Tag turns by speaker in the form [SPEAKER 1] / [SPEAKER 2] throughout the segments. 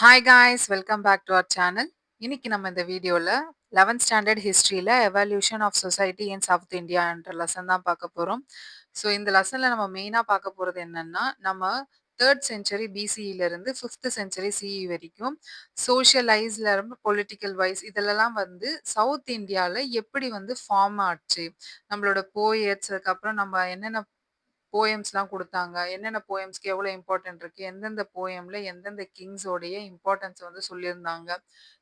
[SPEAKER 1] Hi guys welcome back to our channel இன்னைக்கு நம்ம இந்த வீடியோவில் லெவன்த் ஸ்டாண்டர்ட் ஹிஸ்ட்ரியில் evolution of society in south இந்தியான்ற lesson தான் பார்க்க போகிறோம் ஸோ இந்த லெசனில் நம்ம மெயினாக பார்க்க போகிறது என்னென்னா நம்ம தேர்ட் செஞ்சுரி பிசிஇலேருந்து ஃபிஃப்த் செஞ்சுரி சிஇ வரைக்கும் சோஷியலைஸ்ல இருந்து பொலிட்டிக்கல் வைஸ் இதிலெல்லாம் வந்து சவுத் இந்தியாவில் எப்படி வந்து ஃபார்ம் ஆச்சு நம்மளோட போயட்ஸ் அதுக்கப்புறம் நம்ம என்னென்ன போயம்ஸ்லாம் குடுத்தாங்க. என்னென்ன போயம்ஸ்க்கு எவ்வளோ இம்பார்ட்டன்ட் இருக்கு. எந்தெந்த போயம்ல எந்தெந்த கிங்ஸோடைய இம்பார்ட்டன்ஸ் வந்து சொல்லியிருந்தாங்க.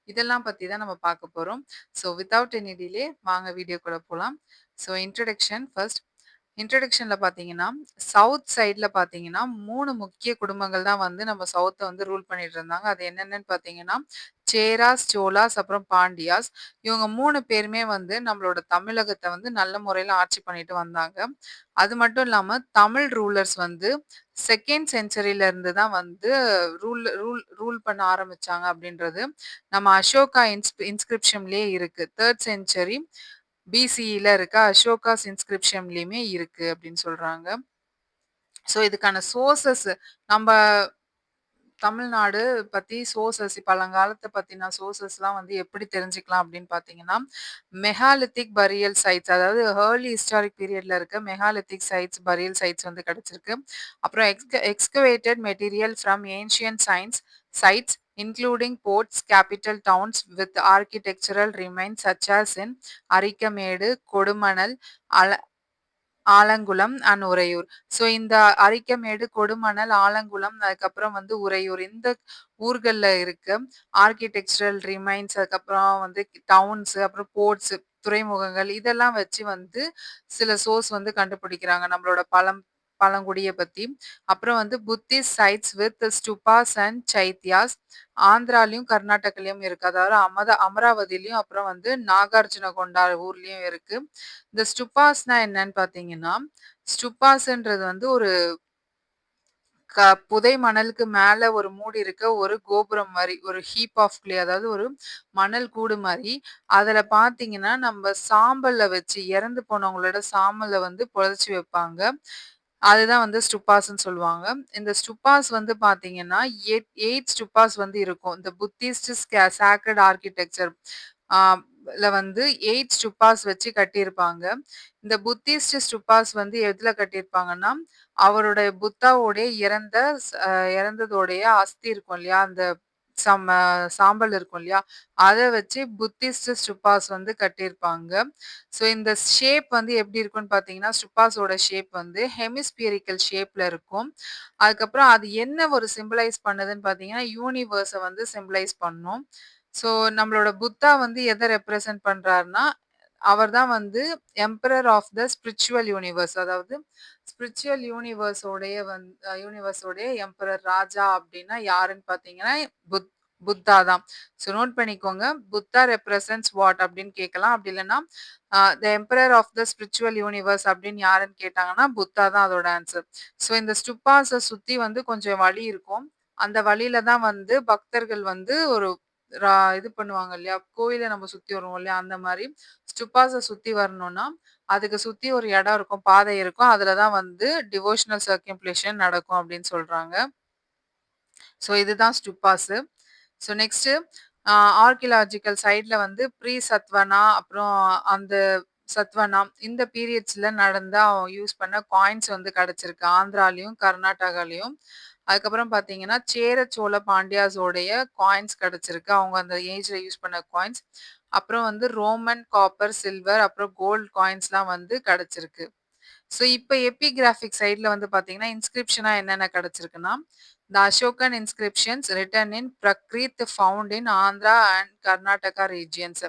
[SPEAKER 1] இதெல்லாம் பற்றி தான் நம்ம பார்க்க போறோம். ஸோ வித்தவுட் எனி டிலே வாங்க வீடியோக்குள்ளே போகலாம் ஸோ இன்ட்ரடக்ஷன் ஃபர்ஸ்ட். இன்ட்ரடக்ஷனில் பார்த்தீங்கன்னா, சவுத் சைடில் பார்த்தீங்கன்னா, மூணு முக்கிய குடும்பங்கள் தான் வந்து நம்ம சவுத்தை வந்து ரூல் பண்ணிட்டு இருந்தாங்க. அது என்னென்னு பார்த்தீங்கன்னா, சேராஸ், சோலாஸ் அப்புறம் பாண்டியாஸ். இவங்க மூணு பேருமே வந்து நம்மளோட தமிழகத்தை வந்து நல்ல முறையில் ஆட்சி பண்ணிட்டு வந்தாங்க. அது மட்டும் இல்லாமல் தமிழ் ரூலர்ஸ் வந்து செகண்ட் செஞ்சுரியிலேருந்து தான் வந்து ரூல் ரூல் ரூல் பண்ண ஆரம்பிச்சாங்க அப்படின்றது நம்ம அசோகா இன்ஸ் இன்ஸ்கிரிப்ஷன்லேயே இருக்குது தேர்ட் செஞ்சுரி பிசிஇல இருக்க அசோகாஸ் இன்ஸ்கிரிப்ஷன்லேயுமே இருக்குது அப்படின்னு சொல்கிறாங்க ஸோ இதுக்கான சோர்சஸ் நம்ம தமிழ்நாடு பத்தி சோர்சஸ் பழங்காலத்தை பத்தின சோர்சஸ்லாம் வந்து எப்படி தெரிஞ்சுக்கலாம் அப்படின்னு பார்த்தீங்கன்னா, மெகாலித்திக் பரியல் சைட்ஸ் அதாவது ஏர்லி ஹிஸ்டாரிக் பீரியட்ல இருக்க மெகாலித்திக் சைட்ஸ், பரியல் சைட்ஸ் வந்து கிடைச்சிருக்கு. அப்புறம் ex excavated material from ancient science sites including ports, capital towns with architectural remains such as in Arikamedu, Kodumanal, அல ஆலங்குளம் அண்ட் உறையூர். ஸோ இந்த அரிக்கமேடு, கொடுமணல், ஆலங்குளம் அதுக்கப்புறம் வந்து உறையூர் இந்த ஊர்கள்ல இருக்கு. ஆர்க்கிடெக்சரல் ரிமைன்ஸ் அதுக்கப்புறம் வந்து டவுன்ஸ் அப்புறம் போர்ட்ஸ் துறைமுகங்கள் இதெல்லாம் வச்சு வந்து சில சோர்ஸ் வந்து கண்டுபிடிக்கிறாங்க. நம்மளோட பழம் பழங்குடிய பத்தி. அப்புறம் வந்து Buddhist sites with stupas and chaityas ஆந்திராலயும், கர்நாடகாலையும் இருக்கு. அதாவது அமத அமராவதிலயும் அப்புறம் வந்து நாகார்ஜுன கொண்டா ஊர்லயும் இருக்கு. இந்த ஸ்டுபாஸ்னா என்னன்னு பார்த்தீங்கன்னா, ஸ்டுபாஸ்ன்றது வந்து ஒரு க புதை மணலுக்கு மேல ஒரு மூடி இருக்க ஒரு கோபுரம் மாதிரி ஒரு ஹீப் ஆஃப் கிளே அதாவது ஒரு மணல் கூடு மாதிரி அதுல பார்த்தீங்கன்னா, நம்ம சாம்பலில் வச்சு இறந்து போனவங்களோட சாம்பலை வந்து புதைச்சு வைப்பாங்க. அதுதான் வந்து ஸ்டுப்பாஸ்ன்னு சொல்லுவாங்க. இந்த ஸ்டுப்பாஸ் வந்து பார்த்தீங்கன்னா, எட் எயிட் ஸ்டுப்பாஸ் வந்து இருக்கும். இந்த புத்திஸ்ட் ஸ்கே சேக்ரட் ஆர்க்கிடெக்சர் ஆ ல வந்து 8 ஸ்டுப்பாஸ் வச்சு கட்டியிருப்பாங்க. இந்த புத்திஸ்ட் ஸ்டுப்பாஸ் வந்து எதுல கட்டியிருப்பாங்கன்னா, அவருடைய புத்தாவோடைய இறந்த ஸ் அ இறந்ததோடைய அஸ்தி இருக்கும் இல்லையா? அந்த சம்ம சாம்பல் இருக்கும் இல்லையா? அதை வச்சு புத்திஸ்ட் ஸ்டுப்பாஸ் வந்து கட்டியிருப்பாங்க. ஸோ இந்த ஷேப் வந்து எப்படி இருக்கும்னு பார்த்தீங்கன்னா, ஸ்டுப்பாஸோட ஷேப் வந்து ஹெமிஸ்பியரிக்கல் ஷேப்ல இருக்கும். அதுக்கப்புறம் அது என்ன ஒரு சிம்பிளைஸ் பண்ணுதுன்னு பார்த்தீங்கன்னா, யூனிவர்ஸை வந்து சிம்பிளைஸ் பண்ணும். ஸோ நம்மளோட புத்தா வந்து எதை ரெப்ரசன்ட் பண்ணுறாருன்னா அவர் தான் வந்து emperor of the spiritual universe. அதாவது ஸ்பிரிச்சுவல் யூனிவர்ஸோடைய வந்து வந் எம்பரர் ராஜா அப்படின்னா யாருன்னு பார்த்தீங்கன்னா, புத் புத்தா தான். ஸோ நோட் பண்ணிக்கோங்க. புத்தா ரெப்ரசன்ஸ் வாட் அப்படின்னு கேட்கலாம். அப்படி இல்லைன்னா the emperor of the spiritual universe அப்படின்னு யாருன்னு கேட்டாங்கன்னா, புத்தா தான் அதோட ஆன்சர். ஸோ இந்த ஸ்டுப்பாஸை சுற்றி வந்து கொஞ்சம் வழி இருக்கும். அந்த வழியில தான் வந்து பக்தர்கள் வந்து ஒரு ரா இது பண்ணுவாங்க இல்லையா? கோயில நம்ம சுத்தி வருவோம் இல்லையா? அந்த மாதிரி ஸ்டூபாஸ சுத்தி வரணும்னா, அதுக்கு சுத்தி ஒரு இடம் இருக்கும். பாதை இருக்கும். அதுல தான் வந்து டிவோஷனல் சர்க்கும்ஃபுலேஷன் நடக்கும் அப்படின்னு சொல்றாங்க. ஸோ இதுதான் ஸ்டூபாஸு. ஸோ நெக்ஸ்ட்டு ஆர்கியலாஜிக்கல் சைடில் சைட்ல வந்து ப்ரீ சத்வனா அப்புறம் அந்த சத்வனா இந்த பீரியட்ஸ்ல நடந்த யூஸ் பண்ண காயின்ஸ் வந்து கிடைச்சிருக்கு. ஆந்திராலையும் கர்நாடகாலயும். அதுக்கப்புறம் பார்த்தீங்கன்னா, சேர, சோழ, பாண்டியாஸோடைய காயின்ஸ் கிடைச்சிருக்கு. அவங்க அந்த ஏஜ்ல யூஸ் பண்ண காயின்ஸ். அப்புறம் வந்து ரோமன், காப்பர், சில்வர் அப்புறம் கோல்ட் காயின்ஸ்லாம் வந்து கிடைச்சிருக்கு. ஸோ இப்போ எபிகிராஃபிக் சைடில் வந்து பார்த்தீங்கன்னா, இன்ஸ்கிரிப்ஷனாக என்னென்ன கிடச்சிருக்குன்னா the Ashokan inscriptions written in Prakrit found in Andhra and Karnataka regions.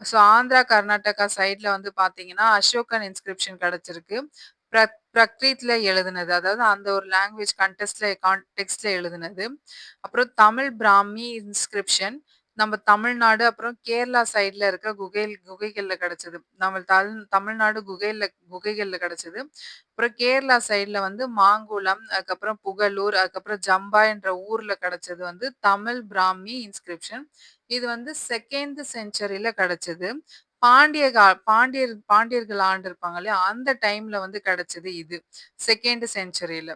[SPEAKER 1] So Andhra, Karnataka சைடில் வந்து பார்த்தீங்கன்னா, அசோகன் இன்ஸ்கிரிப்ஷன் கிடைச்சிருக்கு. பிரக் பிரக்ரித்ல எழுதுனது. அதாவது அந்த ஒரு லாங்குவேஜ் கன்டெஸ்ட்ல கான்டெக்ட்ல எழுதுனது. அப்புறம் தமிழ் பிராமி இன்ஸ்கிரிப்ஷன் நம்ம தமிழ்நாடு அப்புறம் கேரளா சைட்ல இருக்க குகைல் குகைகள்ல கிடைச்சது. நம்ம தமிழ்நாடு குகைல குகைகள்ல கிடைச்சது. அப்புறம் கேரளா சைட்ல வந்து மாங்குளம், அதுக்கப்புறம் புகலூர் அதுக்கப்புறம் ஜம்பா என்ற ஊர்ல கிடைச்சது வந்து தமிழ் பிராமி இன்ஸ்கிரிப்ஷன். இது வந்து செகண்ட் செஞ்சுரியில கிடைச்சது. பாண்டிய கா பாண்டியர் பாண்டியர்கள் ஆண்டிருப்பாங்க இல்லையா? அந்த டைம்ல வந்து கிடைச்சது இது. Second செஞ்சுரியில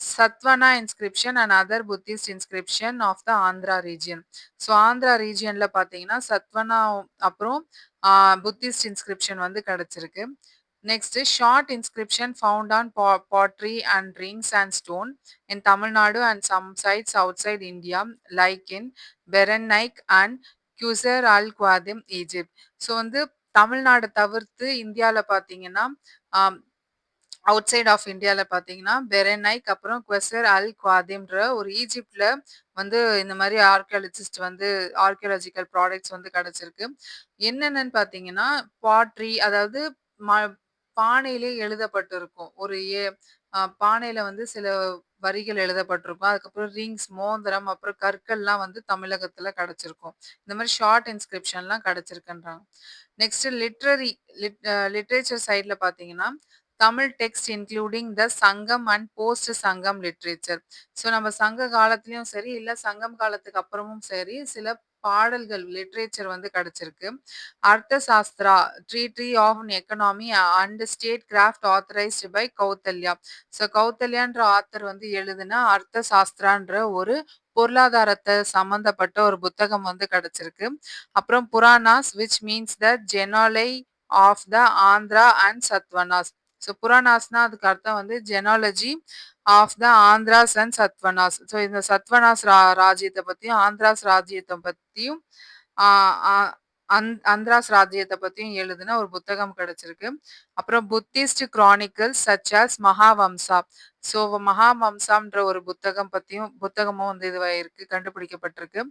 [SPEAKER 1] Satavahana inscription and other Buddhist inscription of the Andhra region. So Andhra ரீஜியன்ல பார்த்தீங்கன்னா, சத்வனா அப்புறம் புத்திஸ்ட் இன்ஸ்கிரிப்ஷன் வந்து கிடைச்சிருக்கு. Next short inscription found on பா pottery and rings and stone in Tamil Nadu and some sites outside India like in Berenike and Quseir al Quadim Egypt. So வந்து தமிழ்நாடு தவிர்த்து இந்தியால பார்த்தீங்கன்னா, ஆம் அவுட்சைட் ஆஃப் இந்தியால பார்த்தீங்கன்னா, பெரெனைக் அப்புறம் குவெசர் அல் குவாதிம்ன்ற ஒரு ஈஜிப்ட்ல வந்து இந்த மாரி ஆர்க்கியாலஜிஸ்ட் வந்து ஆர்க்கியாலஜிக்கல் ப்ராடக்ட்ஸ் வந்து கிடைச்சிருக்கு. என்னென்னன்னு பார்த்தீங்கன்னா, பாட்ரி அதாவது ம பானையிலே எழுதப்பட்டிருக்கும். ஒரு ஏ பானையில வந்து சில வரிகள் எழுதப்பட்டிருக்கும். அதுக்கப்புறம் ரிங்ஸ், மோந்திரம் அப்புறம் கற்கள்லாம் வந்து தமிழகத்துல கிடைச்சிருக்கும். இந்த மாதிரி ஷார்ட் இன்ஸ்கிரிப்ஷன்லாம் கிடைச்சிருக்குன்றாங்க. நெக்ஸ்ட் லிட்ரரி லிட் லிட்ரேச்சர் சைட்ல பார்த்தீங்கன்னா, Tamil text including the Sangam and post Sangam literature. So நம்ம சங்க காலத்திலயும் சரி, இல்ல சங்கம் காலத்துக்கு அப்புறமும் சரி, சில பாடல்கள் லிட்ரேச்சர் வந்து கிடைச்சிருக்கு. Arthashastra treatise of economy and statecraft authorised by Kautilya so கௌத்தல்யான்ற author வந்து எழுதுனா அர்த்த சாஸ்திரான்ற ஒரு பொருளாதாரத்தை சம்மந்தப்பட்ட ஒரு புத்தகம் வந்து கிடைச்சிருக்கு. அப்புறம் Puranas which means the genealogy of the Andhra and Satavahanas. So புராணாஸ்னா அதுக்கு அர்த்தம் வந்து genealogy of the Andhras and Satavahanas. So இந்த சத்வனாஸ் ரா ராஜ்யத்தை பற்றியும் ஆந்திராஸ் ராஜ்யத்தை பற்றியும் அந் அந்திராஸ் ராஜ்யத்தை பற்றியும் எழுதின ஒரு புத்தகம் கிடைச்சிருக்கு. அப்புறம் Buddhist chronicles such as Mahavamsa. So மகாவம்சான்ற ஒரு புத்தகம் பற்றியும் புத்தகமும் வந்து இதுவாயிருக்கு கண்டுபிடிக்கப்பட்டிருக்கு.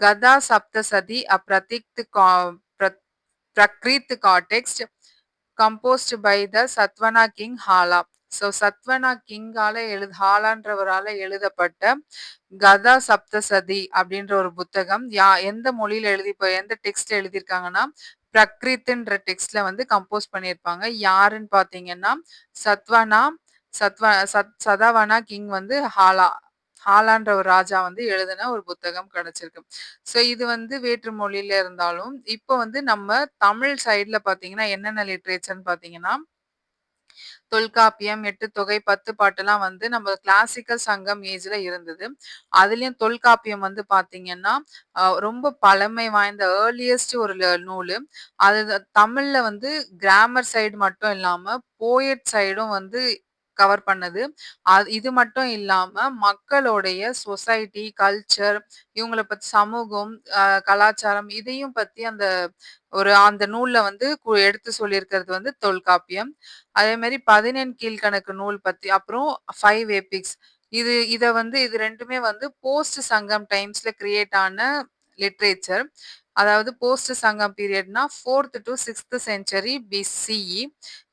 [SPEAKER 1] கதா சப்தசதி அ கா breath Prakrit text composed by the Satavahana king Hala. So Satavahana கிங்கால எழுது ஹாலான்றவரால் எழுதப்பட்ட கதா சப்தசதி அப்படின்ற ஒரு புத்தகம் யா எந்த மொழியில் எழுதி இப்போ எந்த டெக்ஸ்ட் எழுதியிருக்காங்கன்னா, பிரக்ரித்ன்ற டெக்ஸ்ட்ல வந்து கம்போஸ் பண்ணியிருப்பாங்க. யாருன்னு பார்த்தீங்கன்னா, சத்வனா சத்வ சத் சதாவனா கிங் வந்து ஹாலா ஆலான்ற ஒரு ராஜா வந்து எழுதின ஒரு புத்தகம் கிடைச்சிருக்கு. ஸோ இது வந்து வேற்று மொழியில இருந்தாலும், இப்போ வந்து நம்ம தமிழ் சைடில் பார்த்தீங்கன்னா, என்னென்ன லிட்ரேச்சர்னு பார்த்தீங்கன்னா, தொல்காப்பியம், எட்டு தொகை, பத்து பாட்டுலாம் வந்து நம்ம கிளாசிக்கல் சங்கம் ஏஜ்ல இருந்தது. அதுலயும் தொல்காப்பியம் வந்து பாத்தீங்கன்னா ரொம்ப பழமை வாய்ந்த ஏர்லியஸ்ட் ஒரு நூல் நூலு. அது தமிழ்ல வந்து கிராமர் சைடு மட்டும் இல்லாம, போயட் சைடும் வந்து கவர் பண்ணது. அது இது மட்டும் இல்லாம மக்களுடைய சொசைட்டி, கல்ச்சர் இவங்கள பத்தி சமூகம், கலாச்சாரம் இதையும் பத்தி அந்த ஒரு அந்த நூல்ல வந்து எடுத்து சொல்லியிருக்கிறது வந்து தொல்காப்பியம். அதே மாதிரி பதினெண் கீழ்கணக்கு நூல் பத்தி அப்புறம் ஃபைவ் எபிக்ஸ். இது இதை வந்து இது ரெண்டுமே வந்து போஸ்ட் சங்கம் டைம்ஸ்ல கிரியேட் ஆன லிட்ரேச்சர். அதாவது post Sangam பீரியட்னா fourth to sixth century BCE.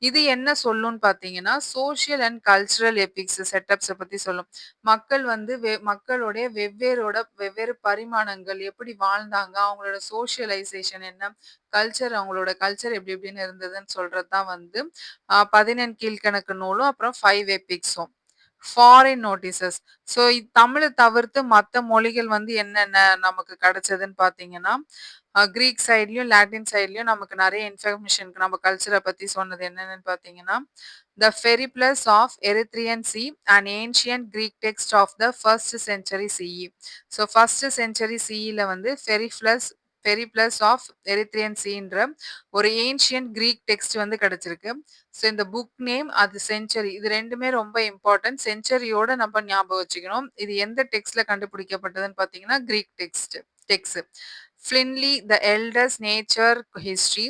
[SPEAKER 1] இது என்ன சொல்லும்னு பார்த்தீங்கன்னா, சோசியல் அண்ட் கல்ச்சுரல் எபிக்ஸ் செட்டப்ஸை பற்றி சொல்லும். மக்கள் வந்து வெ மக்களுடைய வெவ்வேறோட வெவ்வேறு பரிமாணங்கள் எப்படி வாழ்ந்தாங்க, அவங்களோட சோஷியலைசேஷன் என்ன, கல்ச்சர் அவங்களோட கல்ச்சர் எப்படி எப்படின்னு இருந்ததுன்னு சொல்றது தான் வந்து அ 14 கீழ்க்கணக்கு நூலும், அப்புறம் ஃபைவ் எபிக்ஸும். Foreign notices. ஸோ தமிழை தவிர்த்து மத்த மொழிகள் வந்து என்னென்ன நமக்கு கிடைச்சதுன்னு பார்த்தீங்கன்னா, கிரீக் சைட்லயும், லாட்டின் சைட்லயும் நமக்கு நிறைய இன்ஃபர்மேஷனுக்கு நம்ம கல்ச்சரை பத்தி சொன்னது என்னென்னு பார்த்தீங்கன்னா, the Periplus of Erythraean sea and ancient Greek text of the first century CE. So first century சிஇல வந்து பெரிப்ளஸ் பெரிப்ளஸ் ஆஃப் எரித்ரியன் சீன்ற ஒரு ஏன்ஷியன்ட் கிரீக் டெக்ஸ்ட் வந்து கிடைச்சிருக்கு. ஸோ இந்த புக் நேம், அது செஞ்சுரி இது ரெண்டுமே ரொம்ப இம்பார்ட்டன்ட். செஞ்சுரியோட நம்ம ஞாபகம் வச்சுக்கணும். இது எந்த டெக்ஸ்ட்ல கண்டுபிடிக்கப்பட்டதுன்னு பார்த்தீங்கன்னா, Greek text text. Pliny the Elder's nature history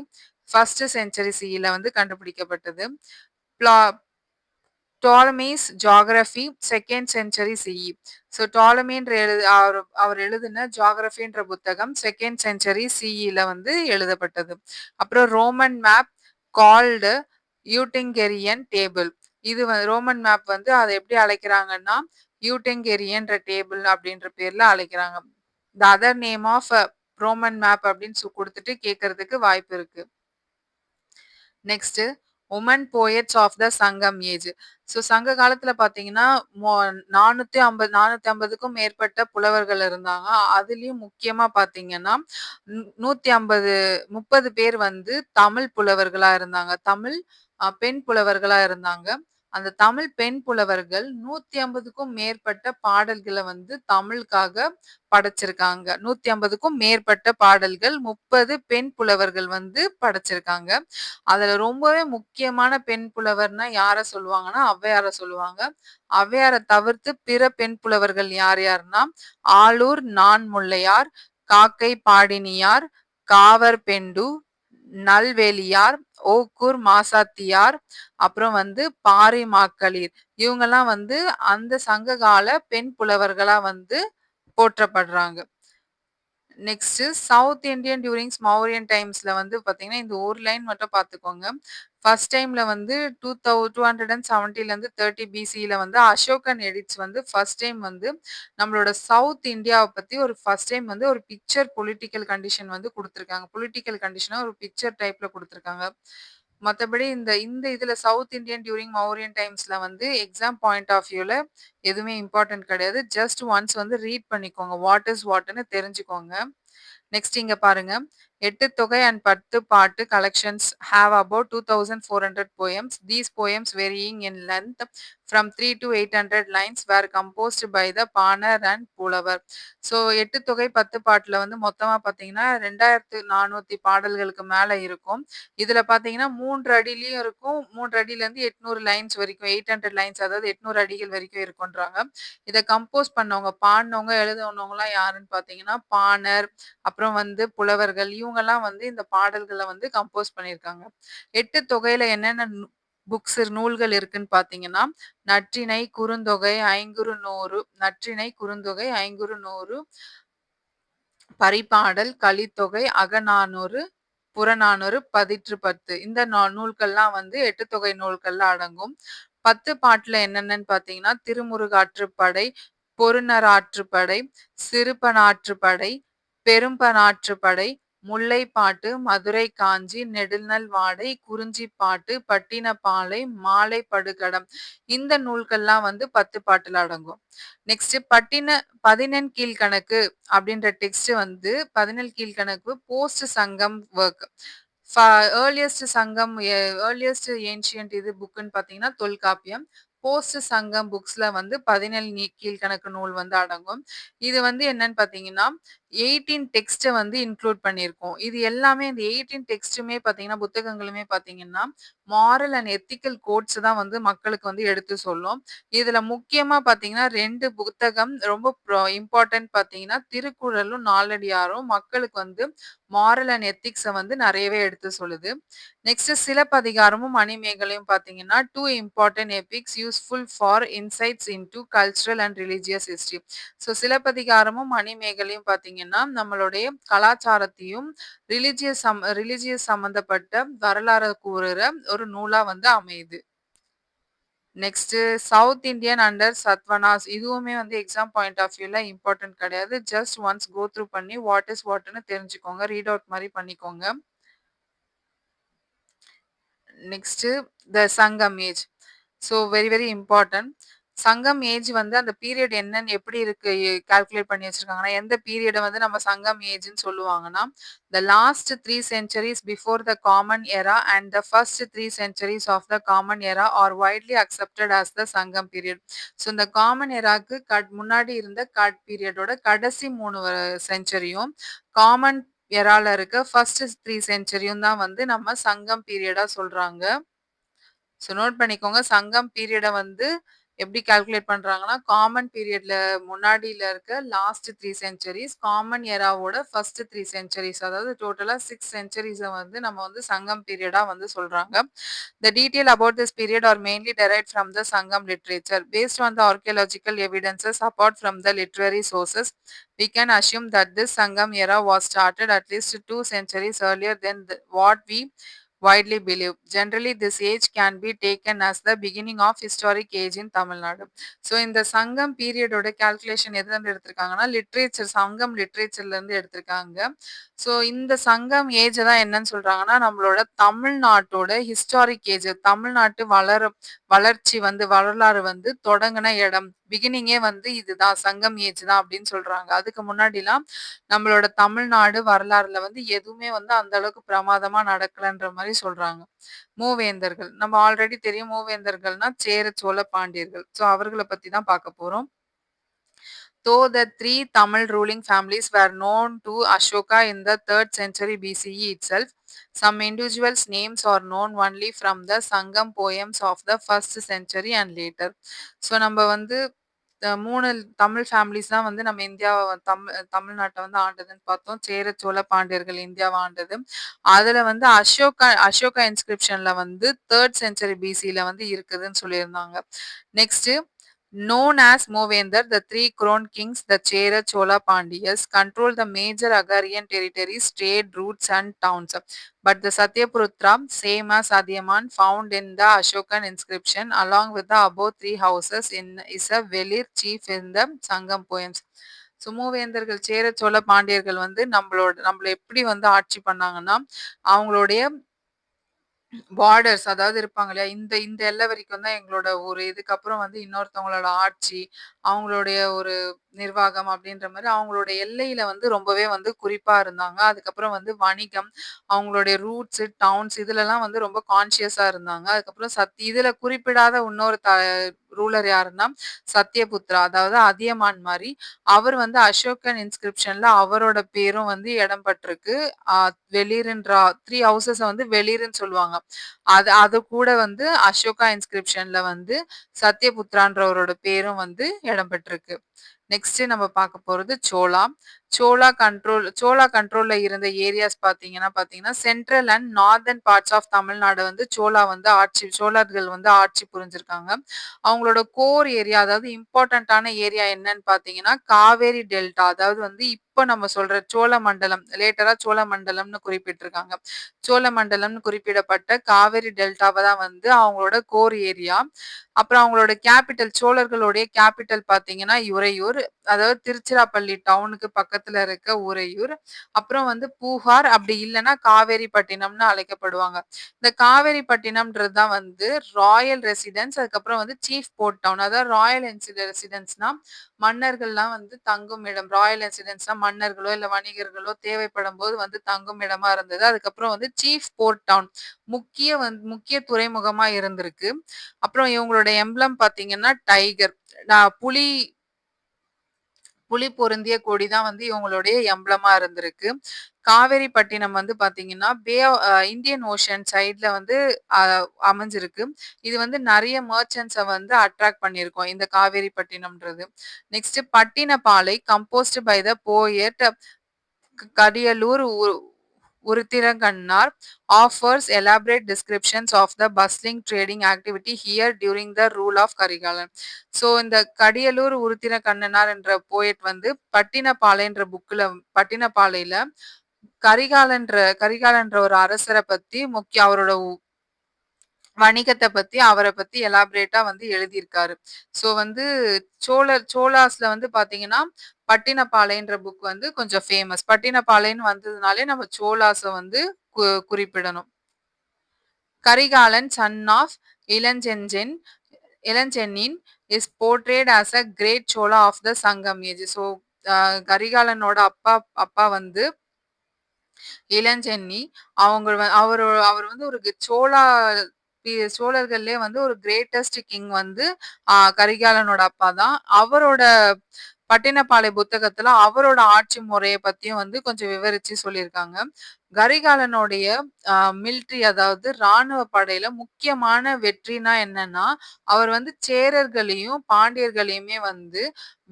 [SPEAKER 1] first century சியில் வந்து கண்டுபிடிக்கப்பட்டது. பிளா டாலமீஸ் ஜியோகிராஃபி 2ண்ட் சென்ச்சுரி சிஇ. ஸோ டாலமின்ற எழுது அவர் அவர் எழுதின ஜாகிரபின்ற புத்தகம் செகண்ட் சென்ச்சுரி சிஇல வந்து எழுதப்பட்டது. அப்புறம் Roman map called Peutingerian table. இது ரோமன் மேப் வந்து அதை எப்படி அழைக்கிறாங்கன்னா, யூட்டிங்கெரியன்ற டேபிள் அப்படின்ற பேர்ல அழைக்கிறாங்க. The other name of Roman map அப்படின்னு கொடுத்துட்டு கேட்கறதுக்கு வாய்ப்பு இருக்கு. Next woman poets of the Sangam age. So சங்க காலத்துல பார்த்தீங்கன்னா, மொ 450 450க்கும் மேற்பட்ட புலவர்கள் இருந்தாங்க. அதுலயும் முக்கியமா பார்த்தீங்கன்னா, நூ 150 30 பேர் வந்து தமிழ் புலவர்களா இருந்தாங்க. தமிழ் பெண் புலவர்களா இருந்தாங்க. அந்த தமிழ் பெண் புலவர்கள் 150க்கும் மேற்பட்ட பாடல்களை வந்து தமிழுக்காக படைச்சிருக்காங்க. 150க்கும் மேற்பட்ட பாடல்கள் 30 பெண் புலவர்கள் வந்து படைச்சிருக்காங்க. அதுல ரொம்பவே முக்கியமான பெண் புலவர்னா யார சொல்லுவாங்கன்னா, ஔவையார சொல்லுவாங்க. ஔவையாரை தவிர்த்து பிற பெண் புலவர்கள் யார் யாருன்னா ஆளூர் நான் முல்லையார் காக்கை பாடினியார், காவர் பெண்டு, நல்வேலியார் ஓக்கூர் மாசாத்தியார், அப்புறம் வந்து பாரி மாக்களிர் இவங்கெல்லாம் வந்து அந்த சங்ககால பெண் புலவர்களா வந்து போற்றப்படுறாங்க. Next south Indian during Mauryan டைம்ஸ்ல வந்து பார்த்தீங்கன்னா, இந்த ஒரு லைன் மட்டும் பார்த்துக்கோங்க. ஃபர்ஸ்ட் டைம்ல வந்து டூ தௌ 270லேருந்து 30 பிசில வந்து அசோகன் எடிட்ஸ் வந்து ஃபர்ஸ்ட் டைம் வந்து நம்மளோட சவுத் இந்தியாவ பத்தி ஒரு ஃபர்ஸ்ட் டைம் வந்து ஒரு பிக்சர் பொலிட்டிக்கல் கண்டிஷன் வந்து குடுத்துருக்காங்க. பொலிட்டிக்கல் கண்டிஷனாக ஒரு பிக்சர் டைப்ல குடுத்துருக்காங்க. மத்தபடி இந்த இந்த இதுல சவுத் இந்தியன் டியூரிங் மௌரியன் டைம்ஸ்ல வந்து எக்ஸாம் பாயிண்ட் ஆஃப் வியூல எதுவுமே இம்பார்ட்டன்ட் கிடையாது. ஜஸ்ட் ஒன்ஸ் வந்து ரீட் பண்ணிக்கோங்க. வாட் இஸ் வாட்னு தெரிஞ்சுக்கோங்க. நெக்ஸ்ட் இங்க பாருங்க. எட்டு தொகை அண்ட் 10 பாட்டு collections have above two thousand four hundred poems. These poems varying in length from 3 eight 800 lines were composed by the Panar and Pulavar. So Ettu தொகை 10 பாட்டுல வந்து மொத்தமா பார்த்தீங்கன்னா, 2400 பாடல்களுக்கு மேல இருக்கும். இதுல பார்த்தீங்கன்னா, 3 அடிலயும் இருக்கும். மூன்று அடியிலேருந்து 800 லைன்ஸ் வரைக்கும் 800 லைன்ஸ் அதாவது 800 அடிகள் வரைக்கும் இருக்குன்றாங்க. இதை கம்போஸ் பண்ணவங்க, பாடினவங்க எழுதுனவங்கலாம் யாருன்னு பார்த்தீங்கன்னா, பாணர், அப்புறம் வந்து புலவர்கள் இவங்கலாம் வந்து இந்த பாடல்கள வந்து கம்போஸ் பண்ணியிருக்காங்க. எட்டு தொகையில என்னென்ன புக்ஸ் நூல்கள் இருக்குன்னு பார்த்தீங்கன்னா, நற்றிணை, குறுந்தொகை, ஐங்குறுநூறு நற்றிணை, குறுந்தொகை, ஐங்குறுநூறு, பரிபாடல், கலித்தொகை, அகநானூறு, புறநானூறு, பதிற்று பத்து. இந்த நூல்கள்லாம் வந்து எட்டு தொகை நூல்கள்ல அடங்கும். 10 பாட்டுல என்னென்னு பார்த்தீங்கன்னா, திருமுருகாற்றுப்படை, பொருநராற்றுப்படை, சிறுபனாற்றுப்படை, பெரும்பனாற்றுப்படை, முல்லைப்பாட்டு, மதுரை காஞ்சி, நெடுநல்வாடை, குறிஞ்சிப்பாட்டு, பட்டினப்பாலை, மாலை படுகடம் இந்த நூல்கள்லாம் வந்து 10 பாட்டுல அடங்கும். நெக்ஸ்ட் பட்டின பதினெண் கீழ்க்கணக்கு அப்படின்ற டெக்ஸ்ட் வந்து Pathinen Kilkanakku post Sangam work. Earliest Sangam earliest ancient இது புக்குன்னு பார்த்தீங்கன்னா, தொல்காப்பியம். போஸ்ட் சங்கம் புக்ஸ்ல வந்து 17 நீ கீழ்க்கணக்கு நூல் வந்து அடங்கும். இது வந்து என்னன்னு பார்த்தீங்கன்னா, எயிட்டீன் டெக்ஸ்ட்டை வந்து இன்க்ளூட் பண்ணியிருக்கோம் இது எல்லாமே இந்த 18 டெக்ஸ்ட்டுமே பார்த்தீங்கன்னா, புத்தகங்களுமே பார்த்தீங்கன்னா, மாரல் அண்ட் எத்திக்கல் கோட்ஸ் தான் வந்து மக்களுக்கு வந்து எடுத்து சொல்லும். இதில் முக்கியமாக பார்த்தீங்கன்னா, ரெண்டு புத்தகம் ரொம்ப இம்பார்ட்டன்ட் பார்த்தீங்கன்னா, திருக்குறளும், நாலடியாரும் மக்களுக்கு வந்து மாரல் அண்ட் எத்திக்ஸை வந்து நிறையவே எடுத்து சொல்லுது. நெக்ஸ்ட் சிலப்பதிகாரமும், மணிமேகலையும் பார்த்தீங்கன்னா, two important epics useful for insights into cultural and religious history so சிலப்பதிகாரமும், மணிமேகலையும் பார்த்தீங்கன்னா, நம்மளுடைய கலாச்சாரத்தையும், ரிலிஜியஸ் சம் ரிலிஜியஸ் சம்மந்தப்பட்ட வரலாறு கூறுற ஒரு நூலா வந்து அமையுது. Next south Indian under Satavahanas இதுவுமே வந்து எக்ஸாம் பாயிண்ட் ஆஃப் வியூவில் இம்பார்ட்டன்ட் கிடையாது. ஜஸ்ட் ஒன்ஸ் கோ த்ரூ பண்ணி வாட் இஸ் வாட்ன்னு தெரிஞ்சுக்கோங்க. ரீட் அவுட் மாதிரி பண்ணிக்கோங்க. Next the Sangam age. So very very important. Sangam age வந்து அந்த பீரியட் என்னன்னு எப்படி இருக்கு கால்குலேட் பண்ணி வச்சிருக்காங்கன்னா, எந்த பீரியடை வந்து நம்ம சங்கம் ஏஜ்ன்னு சொல்லுவாங்கன்னா, the last three centuries before the common era and the first three centuries of the common era are widely accepted as the Sangam period. So இந்த காமன் எராக்கு கட் முன்னாடி இருந்த கட் பீரியடோட கடைசி 3 வ சென்ச்சுரியும், காமன் எரால இருக்க ஃபர்ஸ்ட் த்ரீ சென்ச்சுரியும் தான் வந்து நம்ம சங்கம் பீரியடா சொல்றாங்க. ஸோ நோட் பண்ணிக்கோங்க. சங்கம் பீரியடை வந்து எப்படி கால்குலேட் பண்ணுறாங்கன்னா காமன் பீரியடில் முன்னாடியில் இருக்க லாஸ்ட் த்ரீ செஞ்சுரிஸ் காமன் எராவோட ஃபர்ஸ்ட் த்ரீ செஞ்சுரிஸ் அதாவது டோட்டலாக சிக்ஸ் செஞ்சுரிஸை வந்து நம்ம வந்து சங்கம் பீரியடாக வந்து சொல்கிறாங்க the detail about this period are mainly derived from the Sangam literature based on the archaeological evidences apart from the literary sources we can assume that this Sangam era was started at least two centuries earlier than the, widely believe. Generally, this age can be taken as the beginning of historic age in Tamil Nadu. So இந்த Sangam பீரியடோட calculation எதுலேருந்து எடுத்திருக்காங்கன்னா, literature சங்கம் லிட்ரேச்சர்லேருந்து எடுத்திருக்காங்க. So இந்த சங்கம் age தான் என்னன்னு சொல்றாங்கன்னா, நம்மளோட தமிழ்நாட்டோட ஹிஸ்டாரிக் ஏஜ் தமிழ்நாட்டு வளர வளர்ச்சி வந்து வரலாறு வந்து தொடங்கின இடம். பிகினிங்கே வந்து இதுதான் சங்கம் ஏஜ் தான் அப்படின்னு சொல்றாங்க. அதுக்கு முன்னாடிலாம் நம்மளோட தமிழ்நாடு வரலாறுல வந்து எதுவுமே வந்து அந்த அளவுக்கு பிரமாதமா நடக்கலன்ற மாதிரி சொல்றாங்க. மூவேந்தர்கள். நம்ம ஆல்ரெடி தெரியும் மூவேந்தர்கள்னா சேர, சோழ, பாண்டியர்கள். ஸோ அவர்கள பத்தி தான் பார்க்க போறோம். Though the three Tamil ruling families were known to Ashoka in the 3rd century BCE itself, some individuals' names are known only from the Sangam poems of the 1st century and later. So நம்ம வந்து மூணு Tamil families தான் வந்து நம்ம இந்தியாவை தமிழ் தமிழ்நாட்டை வந்து ஆண்டதுன்னு பார்த்தோம். சேர, சோழ, பாண்டியர்கள் இந்தியாவை ஆண்டது. அதுல வந்து அசோகா அசோகா இன்ஸ்கிரிப்ஷன்ல வந்து தேர்ட் செஞ்சுரி பிசியில வந்து இருக்குதுன்னு சொல்லியிருந்தாங்க. Next known as Movendar, the three crowned kings, the Chera, Chola, Pandyas, controlled the major agrarian territories, trade routes, and towns. But the Satyaputra, same as Adiyaman, found in the Ashokan inscription, along with the above three houses, in is a Velir chief in the Sangam poems. So மூவேந்தர்கள் Chera Chola பாண்டியர்கள் வந்து நம்மளோட நம்மள எப்படி வந்து ஆட்சி பண்ணாங்கன்னா அவங்களுடைய borders அதாவது இருப்பாங்க இல்லையா இந்த இந்த எல்லை வரைக்கும் தான் எங்களோட ஊரு. இதுக்கப்புறம் வந்து இன்னொருத்தவங்களோட ஆட்சி, அவங்களுடைய ஒரு நிர்வாகம் அப்படின்ற மாதிரி அவங்களோட எல்லையில வந்து ரொம்பவே வந்து குறிப்பா இருந்தாங்க. அதுக்கப்புறம் வந்து வணிகம், அவங்களுடைய ரூட்ஸ், டவுன்ஸ் இதுலலாம் வந்து ரொம்ப கான்சியஸா இருந்தாங்க. அதுக்கப்புறம் சத் இதுல குறிப்பிடாத இன்னொரு த ரூலர் யாருன்னா, சத்யபுத்ரா அதாவது அதியமான் மாதிரி அவர் வந்து அசோகன் இன்ஸ்கிரிப்ஷன்ல அவரோட பேரும் வந்து இடம் பட்டிருக்கு. அ த்ரீ 3 வந்து வெளிர்ன்னு சொல்லுவாங்க. அது அது கூட வந்து அசோகா இன்ஸ்கிரிப்ஷன்ல வந்து சத்யபுத்ரான்றவரோட பேரும் வந்து இடம் பெற்றிருக்கு. நெக்ஸ்ட் நம்ம பார்க்க போறது சோளா. சோலா கண்ட்ரோல் சோலா கண்ட்ரோலில் இருந்த ஏரியாஸ் பார்த்தீங்கன்னா பார்த்தீங்கன்னா, central and northern parts of Tamil Nadu வந்து சோலா வந்து ஆட்சி சோழர்கள் வந்து ஆட்சி புரிஞ்சிருக்காங்க. அவங்களோட கோர் ஏரியா அதாவது இம்பார்ட்டண்ட்டான ஏரியா என்னன்னு பார்த்தீங்கன்னா, காவேரி டெல்டா அதாவது வந்து இப்போ நம்ம சொல்ற சோழமண்டலம் லேட்டரா சோழமண்டலம்னு குறிப்பிட்டிருக்காங்க. சோழமண்டலம்னு குறிப்பிடப்பட்ட காவேரி டெல்டாவை தான் வந்து அவங்களோட கோர் ஏரியா. அப்புறம் அவங்களோட கேப்பிட்டல் சோழர்களுடைய கேப்பிட்டல் பார்த்தீங்கன்னா, உறையூர். அதாவது திருச்சிராப்பள்ளி டவுனுக்கு பக்கத்து பக்கத்துல இருக்க உறையூர். அப்புறம் வந்து பூகார் அப்படி இல்லைன்னா காவேரிப்பட்டினம்னு அழைக்கப்படுவாங்க. இந்த காவேரிப்பட்டினம்ன்றது தான் வந்து ராயல் ரெசிடென்ஸ் அதுக்கப்புறம் வந்து சீஃப் போர்ட் டவுன். அதாவது ராயல் ரெசிடென்ஸ்னா மன்னர்கள்லாம் வந்து தங்கும் இடம். ராயல் ரெசிடென்ஸ்னா மன்னர்களோ, இல்லை வணிகர்களோ தேவைப்படும் போது வந்து தங்கும் இடமா இருந்தது. அதுக்கப்புறம் வந்து சீஃப் போர்ட் டவுன். முக்கிய வந்து முக்கிய துறைமுகமா இருந்திருக்கு. அப்புறம் இவங்களோட எம்ப்ளம் பார்த்தீங்கன்னா, டைகர். நான் புலி புலி பொருந்திய கொடி தான் வந்து இவங்களுடைய எம்பளமா இருந்திருக்கு. காவேரி பட்டினம் வந்து பாத்தீங்கன்னா பே இந்தியன் ஓஷன் சைட்ல வந்து அ அமைஞ்சிருக்கு. இது வந்து நிறைய மெர்ச்சன்ட்ஸ வந்து அட்ராக்ட் பண்ணியிருக்கோம் இந்த Kaveri பட்டினம்ன்றது next Pattinappalai composed by the poet Kadiyalur Uruthirakannar offers elaborate descriptions of the bustling trading activity here during the rule of Karikalan. So இந்த கடியலூர் உருத்திர கண்ணனார் என்ற போயட் வந்து பட்டினப்பாலைன்ற புக்கில் பட்டினப்பாலையில கரிகாலன்ற கரிகாலன்ற ஒரு அரசரை பற்றி முக்கிய அவரோட உ வணிகத்தை பத்தி, அவரை பத்தி எலாபரேட்டா வந்து எழுதியிருக்காரு. ஸோ வந்து சோழர் சோழாஸ்ல வந்து பார்த்தீங்கன்னா, பட்டினப்பாலைன்ற புக் வந்து கொஞ்சம் ஃபேமஸ். பட்டினப்பாலைன்னு வந்ததுனாலே நம்ம சோழாஸ வந்து கு குறிப்பிடணும். Karikalan son of Ilanchenchen Ilanchennin is portrayed as a great Chola of the Sangam age. So கரிகாலனோட அப்பா அப்பா வந்து இளஞ்சென்னி. அவங்க அவர் அவர் வந்து ஒரு சோழா சோழர்கள்லேயே வந்து ஒரு கிரேட்டஸ்ட் கிங் வந்து கரிகாலனோட அப்பா தான். அவரோட பட்டினப்பாலை புத்தகத்துல அவரோட ஆட்சி முறையை பத்தியும் வந்து கொஞ்சம் விவரிச்சு சொல்லியிருக்காங்க. கரிகாலனுடைய மிலிட்ரி மிலிட்டரி அதாவது ராணுவ படையில முக்கியமான வெற்றினா என்னன்னா, அவர் வந்து சேரர்களையும், பாண்டியர்களையுமே வந்து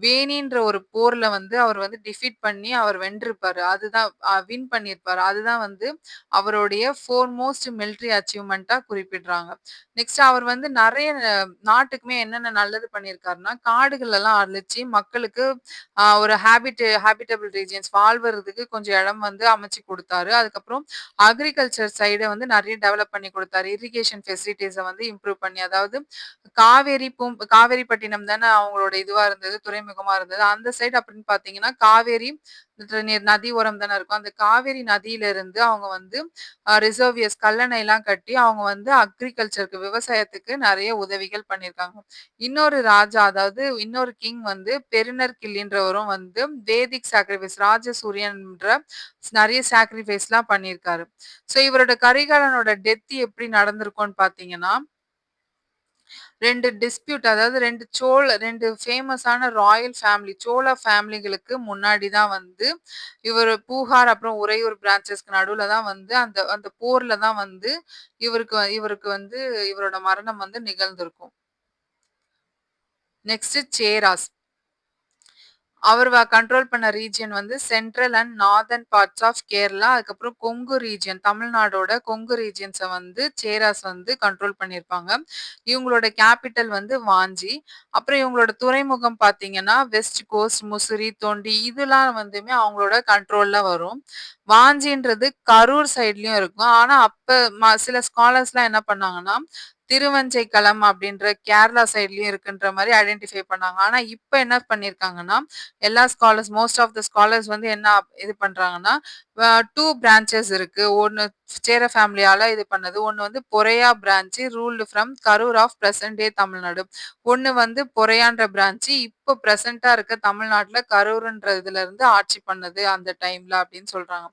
[SPEAKER 1] வேணின்ற ஒரு போர்ல வந்து அவர் வந்து டிஃபீட் பண்ணி அவர் வென்றிருப்பாரு. அதுதான் வின் பண்ணியிருப்பாரு. அதுதான் வந்து அவருடைய ஃபோர்மோஸ்ட் மிலிட்டரி அச்சீவ்மெண்ட்டா குறிப்பிடுறாங்க. நெக்ஸ்ட் அவர் வந்து நிறைய நாட்டுக்குமே என்னென்ன நல்லது பண்ணியிருக்காருன்னா, காடுகளெல்லாம் அழிச்சு மக்களுக்கு ஒரு ஹேபிட் ஹேபிட்டபிள் ரீஜியன்ஸ் வாழ்வதுக்கு கொஞ்சம் இடம் வந்து அமைச்சு கொடுத்தாரு அதுக்கப்புறம் அக்ரிகல்ச்சர் சைடை வந்து நிறைய டெவலப் பண்ணி குடுத்தாரு. இரிகேஷன் ஃபெசிலிட்டிஸை வந்து இம்ப்ரூவ் பண்ணி அதாவது காவேரி பூம் காவேரிப்பட்டினம் தானே அவங்களோட இதுவா இருந்தது, துறைமுகமா இருந்தது. அந்த சைடு அப்படின்னு பார்த்தீங்கன்னா, காவேரி நதி ஓரம் தானே இருக்கும். அந்த காவேரி நதியில இருந்து அவங்க வந்து ரிசர்வியஸ் கல்லணை எல்லாம் கட்டி அவங்க வந்து அக்ரிகல்ச்சருக்கு விவசாயத்துக்கு நிறைய உதவிகள் பண்ணியிருக்காங்க. இன்னொரு ராஜா அதாவது இன்னொரு கிங் வந்து பெருநர் கிள்ளின்றவரும் வந்து வேதிக் சாக்ரிஃபைஸ் ராஜசூரியன்ற சாக்ரிஃபைஸ் சாக்ரிஃபைஸ்லாம் பண்ணியிருக்காரு. ஸோ இவரோட கரிகாலனோட டெத் எப்படி நடந்திருக்கும்னு பார்த்தீங்கன்னா ரெண்டு டிஸ்பியூட் அதாவது ரெண்டு சோழ ரெண்டு ஃபேமஸான ராயல் ஃபேமிலி சோழ ஃபேமிலிகளுக்கு முன்னாடி தான் வந்து இவர் பூகார் அப்புறம் உறையூர் பிரான்ச்சஸ்க்கு நடுவுல தான் வந்து அந்த அந்த போர்ல தான் வந்து இவருக்கு இவருக்கு வந்து இவரோட மரணம் வந்து நிகழ்ந்திருக்கும். நெக்ஸ்ட் சேராஸ். அவர் வ கண்ட்ரோல் பண்ண ரீஜியன் வந்து central and northern parts of Kerala. அதுக்கப்புறம் கொங்கு ரீஜியன் தமிழ்நாடோட கொங்கு ரீஜியன்ஸை வந்து சேராஸ் வந்து கண்ட்ரோல் பண்ணியிருப்பாங்க. இவங்களோட கேபிட்டல் வந்து வாஞ்சி. அப்புறம் இவங்களோட துறைமுகம் பார்த்தீங்கன்னா, வெஸ்ட் கோஸ்ட், முசிறி, தொண்டி இதெல்லாம் வந்துமே அவங்களோட கண்ட்ரோல்ல வரும். வாஞ்சின்றது கரூர் சைட்லயும் இருக்கும். ஆனா அப்ப சில ஸ்காலர்ஸ்லாம் என்ன பண்ணாங்கன்னா, திருவஞ்சைக்களம் அப்படின்ற கேரளா சைட்லயும் இருக்குன்ற மாதிரி ஐடென்டிஃபை பண்ணாங்க. ஆனா இப்ப என்ன பண்ணிருக்காங்கன்னா எல்லா scholars most of the scholars வந்து என்ன இது பண்றாங்கன்னா, டூ பிரான்ச்சஸ் இருக்கு. ஒன்று சேர ஃபேமிலியால இது பண்ணது. ஒன்று வந்து Poraiya branch ruled from Karur of present day Tamil Nadu. ஒன்று வந்து பொறையான்ற பிரான்ச்சு இப்போ பிரசன்ட்டா இருக்க தமிழ்நாட்டில் கரூர்ன்ற இதுல இருந்து ஆட்சி பண்ணுது அந்த டைம்ல அப்படின்னு சொல்றாங்க.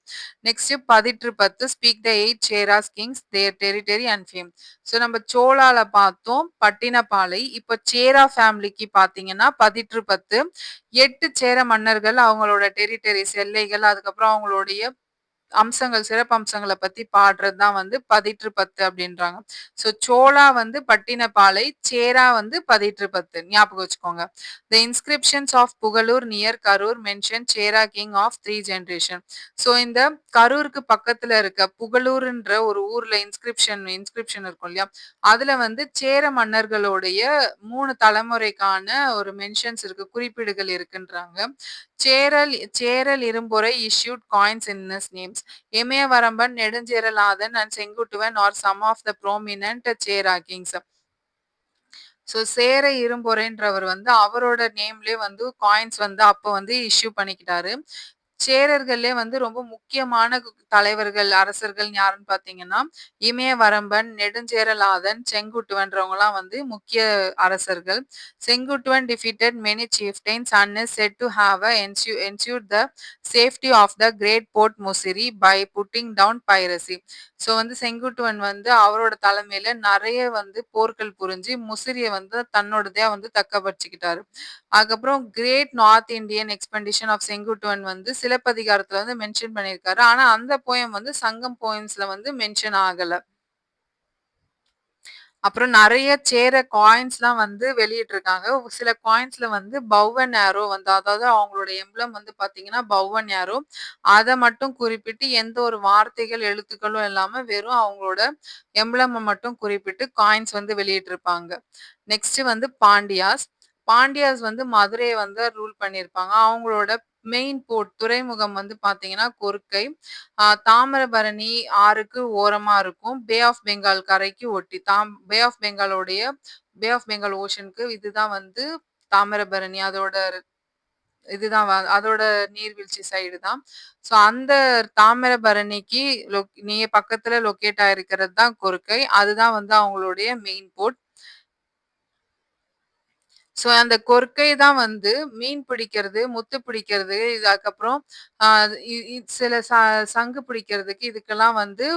[SPEAKER 1] Next Pathitrupathu speak the eight Cheras kings their territory and fame. So நம்ம சோழால பார்த்தோம் பட்டினப்பாலை. இப்போ சேரா ஃபேமிலிக்கு பார்த்தீங்கன்னா பதிற்று பத்து. எட்டு சேர மன்னர்கள் அவங்களோட டெரிட்டரிஸ் எல்லைகள், அதுக்கப்புறம் அவங்களுடைய அம்சங்கள், சிறப்பு அம்சங்களை பத்தி பாடுறது தான் வந்து பதிற்று பத்து அப்படின்றாங்க. ஸோ சோளா வந்து பட்டினப்பாலை, சேரா வந்து பதிற்று பத்து. ஞாபகம் வச்சுக்கோங்க. The inscriptions of Pugalur near Karur mention Chera king of three generation so இந்த கரூருக்கு பக்கத்துல இருக்க புகழூர்ன்ற ஒரு ஊர்ல இன்ஸ்கிரிப்ஷன் இன்ஸ்கிரிப்ஷன் இருக்கும் இல்லையா? அதுல வந்து சேர மன்னர்களுடைய மூணு தலைமுறைக்கான ஒரு மென்ஷன்ஸ் இருக்கு. குறிப்பீடுகள் இருக்குன்றாங்க. Cheral Cheral Irumporai issued coins in his names. Imayavaramban, Nedunjeralathan and Senguttuvan are some of the prominent Chera kings. So சேர இரும்பொறைன்றவர் வந்து அவரோட நேம்லேயே வந்து காயின்ஸ் வந்து அப்ப வந்து இஷ்யூ பண்ணிக்கிட்டாரு. சேரர்கள்லேயே வந்து ரொம்ப முக்கியமான தலைவர்கள், அரசர்கள் யாருன்னு பார்த்தீங்கன்னா, இமயவரம்பன், நெடுஞ்சேரலாதன், செங்குட்டுவன்றவங்களாம் வந்து முக்கிய அரசர்கள். Senguttuvan defeated many chieftains and set to have have ensu ensured the safety of the great port Musiri by putting down so வந்து செங்குட்டுவன் வந்து அவரோட தலைமையில நிறைய வந்து போர்கள் புரிஞ்சு முசிறிய வந்து தன்னோடதையா வந்து தக்க வச்சுக்கிட்டாரு. அதுக்கப்புறம் great north Indian expedition of Senguttuvan வந்து சிலப்பதிகாரத்துல வந்து மென்ஷன் பண்ணியிருக்காரு. ஆனா அந்த போயம் வந்து சங்கம் போயம்ஸ்ல வந்து மென்ஷன் ஆகல. அப்புறம் நிறைய சேர காயின்ஸ்லாம் வந்து வெளியிட்டிருக்காங்க. சில காயின்ஸ்ல வந்து பவன் ஏரோ வந்து அதாவது அவங்களோட எம்ப்ளம் வந்து பாத்தீங்கன்னா பவன் ஏரோ அதை அத மட்டும் குறிப்பிட்டு எந்த ஒரு வார்த்தைகள், எழுத்துக்களும் இல்லாம வெறும் அவங்களோட எம்ப்ளம மட்டும் குறிப்பிட்டு காயின்ஸ் வந்து வெளியிட்டிருப்பாங்க. நெக்ஸ்ட் வந்து பாண்டியாஸ். பாண்டியாஸ் வந்து மதுரையை வந்து ரூல் பண்ணியிருப்பாங்க. அவங்களோட மெயின் போர்ட் துறைமுகம் வந்து பார்த்தீங்கன்னா, கொர்க்கை. தாமிரபரணி ஆறுக்கு ஓரமா இருக்கும். பே ஆஃப் பெங்கால் கரைக்கு ஒட்டி. தாம் பே ஆஃப் பெங்காலோடைய பே ஆஃப் பெங்கால் ஓஷனுக்கு இதுதான் வந்து தாமிரபரணி அதோட இதுதான் வ அதோட நீர்வீழ்ச்சி சைடு தான். ஸோ அந்த தாமிரபரணிக்கு லொக் நீ பக்கத்துல லொக்கேட் ஆயிருக்கிறது தான் கொர்க்கை. அதுதான் வந்து அவங்களுடைய மெயின் போர்ட். ஸோ அந்த கொர்க்கை தான் வந்து மீன் பிடிக்கிறது, முத்து பிடிக்கிறது, இதுக்கப்புறம் சில ச சங்கு பிடிக்கிறதுக்கு இதுக்கெல்லாம் வந்து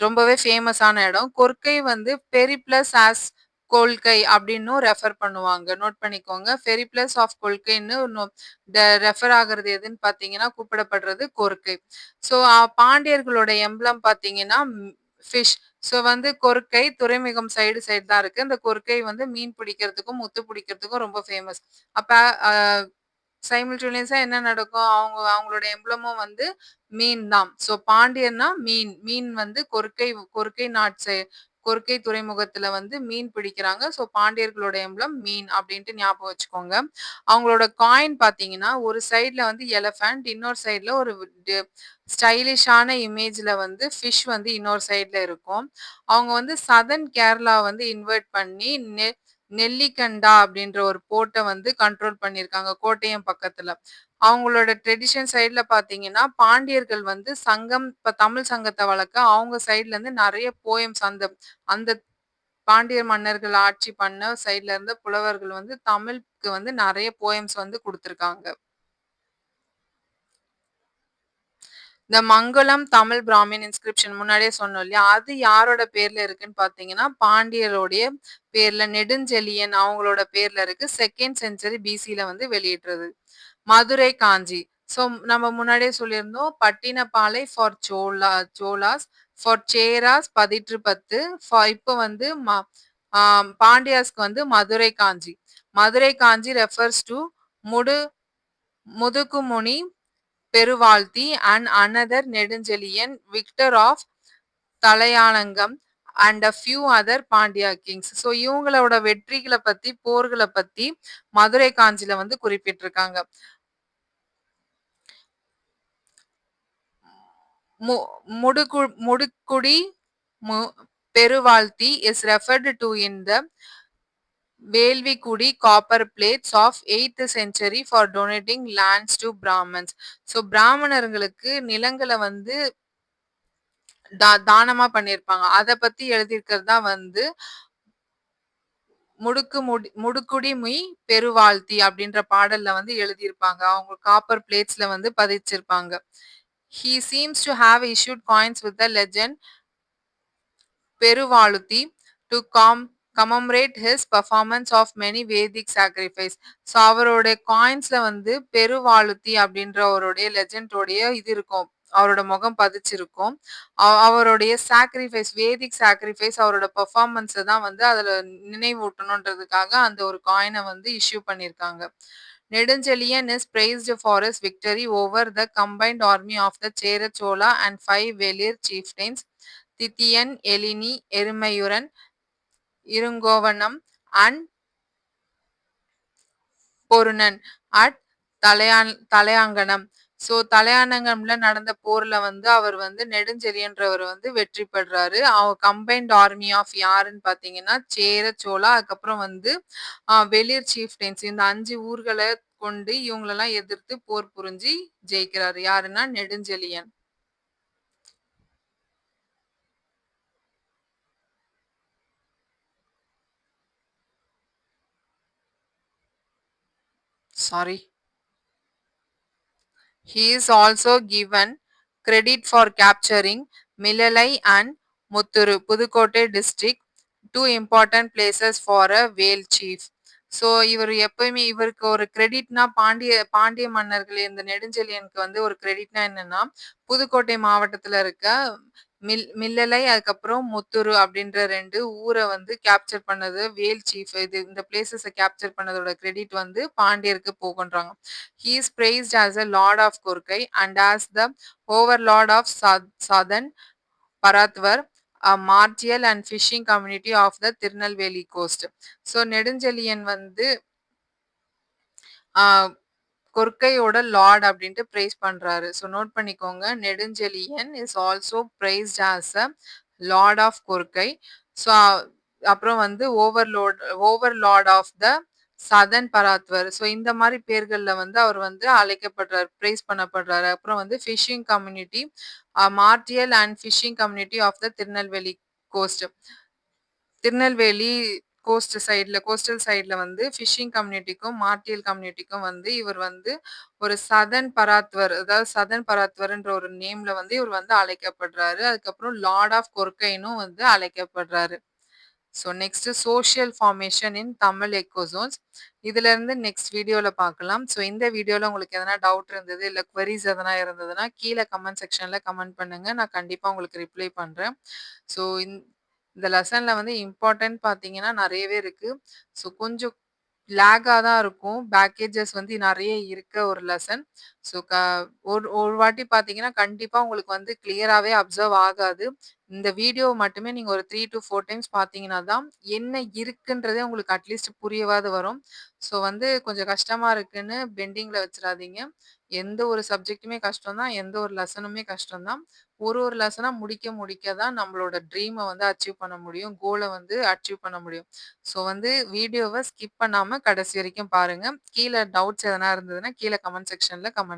[SPEAKER 1] ரொம்பவே ஃபேமஸான இடம். கொர்க்கை வந்து பெரிப்ளஸ் ஆஸ் கொள்கை அப்படின்னும் ரெஃபர் பண்ணுவாங்க. நோட் பண்ணிக்கோங்க. பெரிப்ளஸ் ஆஃப் கொள்கைன்னு ரெஃபர் ஆகுறது எதுன்னு பார்த்தீங்கன்னா, கூப்பிடப்படுறது கொர்க்கை. ஸோ பாண்டியர்களோட எம்பளம் பார்த்தீங்கன்னா, ஃபிஷ். ஸோ வந்து கொர்க்கை துறைமுகம் சைடு சைடு தான் இருக்கு. இந்த கொர்க்கை வந்து மீன் பிடிக்கிறதுக்கும், முத்து பிடிக்கிறதுக்கும் ரொம்ப ஃபேமஸ். அப்ப அ என்ன நடக்கும்? அவங்க அவங்களோட எம்பளமும் வந்து மீன் தான். ஸோ பாண்டியன்னா மீன். மீன் வந்து கொர்க்கை கொர்க்கை நாட் சை கொர்க்கை துறைமுகத்துல வந்து மீன் பிடிக்கிறாங்க. ஸோ பாண்டியர்களோட எம்பளம் மீன் அப்படின்ட்டு ஞாபகம் வச்சுக்கோங்க. அவங்களோட காயின் பார்த்தீங்கன்னா, ஒரு சைடுல வந்து எலஃபண்ட் இன்னொரு சைடுல ஒரு ஸ்டைலிஷான இமேஜ்ல வந்து ஃபிஷ் வந்து இன்னொரு சைடுல இருக்கும். அவங்க வந்து சதர்ன் கேரளா வந்து இன்வெர்ட் பண்ணி நெ நெல்லிகண்டா அப்படின்ற ஒரு போர்ட்ட வந்து கண்ட்ரோல் பண்ணியிருக்காங்க. கோட்டையம் பக்கத்துல. அவங்களோட ட்ரெடிஷன் சைடுல பார்த்தீங்கன்னா, பாண்டியர்கள் வந்து சங்கம் இப்போ தமிழ் சங்கத்தை வளர்க்க அவங்க சைட்லேருந்து நிறைய போயம்ஸ் அந்த அந்த பாண்டியர் மன்னர்கள் ஆட்சி பண்ண சைட்ல இருந்து புலவர்கள் வந்து தமிழுக்கு வந்து நிறைய போயம்ஸ் வந்து குடுத்துருக்காங்க. இந்த மங்களம் தமிழ் பிராமின் இன்ஸ்கிரிப்ஷன் முன்னாடியே சொன்னோம் இல்லையா? அது யாரோட பேர்ல இருக்குன்னு பாத்தீங்கன்னா பாண்டியருடைய பேர்ல நெடுஞ்செலியன் அவங்களோட பேர்ல இருக்கு. செகண்ட் செஞ்சுரி பிசியில வந்து வெளியிடுறது மதுரை காஞ்சி. ஸோ நம்ம முன்னாடியே சொல்லியிருந்தோம். Pattinappalai for Chola Cholas, for Cheras Pathitruppathu, இப்போ வந்து ம பாண்டியாஸ்க்கு வந்து Maduraikanchi. Maduraikanchi refers to Mudu Mudukumuni Peruvazhthi and another Nedunjeliyan, victor of Talayanganam and a few other Pandya kings. So இவங்களோட வெற்றிகளை பத்தி, போர்களை பத்தி மதுரை காஞ்சில வந்து குறிப்பிட்டிருக்காங்க. முடுகு முடுக்குடி மு Peruvazhthi is referred to in the Velvikudi copper plates of eighth century for donating lands to Brahmins. So பிராமணர்களுக்கு நிலங்கள வந்து தா தானமா பண்ணியிருப்பாங்க. அத பத்தி எழுதியிருக்கிறது தான் வந்து முடுக்கு முடி முடுக்குடி முய் பெருவாழ்த்தி அப்படின்ற பாடல்ல வந்து எழுதியிருப்பாங்க. அவங்க காப்பர் பிளேட்ஸ்ல வந்து பதிச்சிருப்பாங்க. He seems to have issued coins with the legend Peruvaluthi to com commemorate his performance of many vedic sacrifice. So அவரோட காயின்ஸில் வந்து பெருவாளுத்தி அப்படின்ற அவருடைய லெஜண்டோடைய இது இருக்கும். அவரோட முகம் பதிச்சிருக்கும். அவருடைய சாக்ரிஃபைஸ் வேதிக் சாக்ரிஃபைஸ் அவரோட பெர்ஃபார்மன்ஸ தான் வந்து அதில் நினைவூட்டணுன்றதுக்காக அந்த ஒரு காயினை வந்து இஷ்யூ பண்ணியிருக்காங்க. Nedanjalian is praised for his victory over the combined army of the Chera Chola and five Velir chieftains Titian, Elini, Erumayuran, Irungovanam and Porunan at Talayanganam. So தலையானங்கம்ல நடந்த போர்ல வந்து அவர் வந்து நெடுஞ்செழியன்றவர் வந்து வெற்றி பெறாரு அவர் கம்பைன்ட் ஆர்மி ஆஃப் யாருன்னு பார்த்தீங்கன்னா, சேர, சோழா அதுக்கப்புறம் வந்து அ வெளிர் சீஃப்டெயின்ஸ் இந்த அஞ்சு ஊர்களை கொண்டு இவங்களெல்லாம் எதிர்த்து போர் புரிஞ்சு ஜெயிக்கிறாரு. யாருன்னா Nedunjeliyan. Sorry He is also given credit for capturing Milalai and Muthuru, Pudukkottai district, two important places for a whale chief. So இவர் எப்பயுமே இவருக்கு ஒரு கிரெடிட்னா பாண்டிய பாண்டிய மன்னர்கள் இந்த நெடுஞ்செழியனுக்கு வந்து ஒரு கிரெடிட்னா என்னன்னா, புதுக்கோட்டை மாவட்டத்துல இருக்க மில் மில்லலை அதுக்கப்புறம் முத்துரு அப்படின்ற 2 ஊர வந்து கேப்சர் பண்ணது வேல் சீஃப் இது இந்த பிளேஸஸ கேப்சர் பண்ணதோட கிரெடிட் வந்து பாண்டியருக்கு போகுன்றாங்க. He is praised as a lord of Korkai and as the overlord of south southern Paratavar, a and fishing community of the Tirunelveli coast. So Nedunjeliyan வந்து ஆ கொர்க்கையோட லார்ட் அப்படின்ட்டு praise பண்றாரு. So note பண்ணிக்கோங்க. Nedunjeliyan is also praised as a lord of Korkai. So அப்புறம் வந்து overload overlord of the southern Paratavar. So இந்த மாதிரி பேர்களில் வந்து அவர் வந்து அழைக்கப்படுறாரு பிரைஸ் பண்ணப்படுறாரு. அப்புறம் வந்து fishing community martial martial and fishing community of the Tirunelveli coast. Tirunelveli coast சைடில் கோஸ்டல் சைடில் வந்து ஃபிஷிங் கம்யூனிட்டிக்கும், மார்டியல் கம்யூனிட்டிக்கும் வந்து இவர் வந்து ஒரு சதன் பராத்வர் அதாவது சதன் பராத்வர்ன்ற ஒரு நேம்ல வந்து இவர் வந்து அழைக்கப்படுறாரு. அதுக்கப்புறம் லார்ட் ஆஃப் கொர்க்கைனும் வந்து அழைக்கப்படுறாரு. So next social formation in Tamil ecozones. இதுலருந்து நெக்ஸ்ட் வீடியோவில் பார்க்கலாம். ஸோ இந்த வீடியோவில் உங்களுக்கு எதனா டவுட் இருந்தது, இல்லை குவரிஸ் எதனா இருந்ததுன்னா, கீழே கமெண்ட் செக்ஷன்ல கமெண்ட் பண்ணுங்க. நான் கண்டிப்பாக உங்களுக்கு ரிப்ளை பண்றேன். ஸோ இந் இந்த லெசன்ல வந்து இம்பார்ட்டன்ட் பார்த்தீங்கன்னா நிறையவே இருக்கு. ஸோ கொஞ்சம் லேக்காக தான் இருக்கும். பேக்கேஜஸ் வந்து நிறைய இருக்க ஒரு லெசன். ஸோ க ஒரு ஒரு வாட்டி பார்த்தீங்கன்னா, கண்டிப்பா உங்களுக்கு வந்து கிளியராவே அப்சர்வ் ஆகாது. இந்த வீடியோ மட்டுமே நீங்க ஒரு த்ரீ டு ஃபோர் டைம்ஸ் பார்த்தீங்கன்னா தான், என்ன இருக்குன்றதே உங்களுக்கு அட்லீஸ்ட் புரியவாது வரும். ஸோ வந்து கொஞ்சம் கஷ்டமா இருக்குன்னு பெண்டிங்ல வச்சிடாதீங்க எந்த ஒரு சப்ஜெக்ட்டுமே கஷ்டம் தான். எந்த ஒரு லெசனுமே கஷ்டம் தான். ஒரு ஒரு லெசனாக முடிக்க முடிக்க தான் நம்மளோட ட்ரீமை வந்து அச்சீவ் பண்ண முடியும். கோலை வந்து அச்சீவ் பண்ண முடியும். ஸோ வந்து வீடியோவை ஸ்கிப் பண்ணாம கடைசி வரைக்கும் பாருங்க. கீழே டவுட்ஸ் எதனா இருந்ததுன்னா, கீழே கமெண்ட் செக்ஷன்ல கமெண்ட்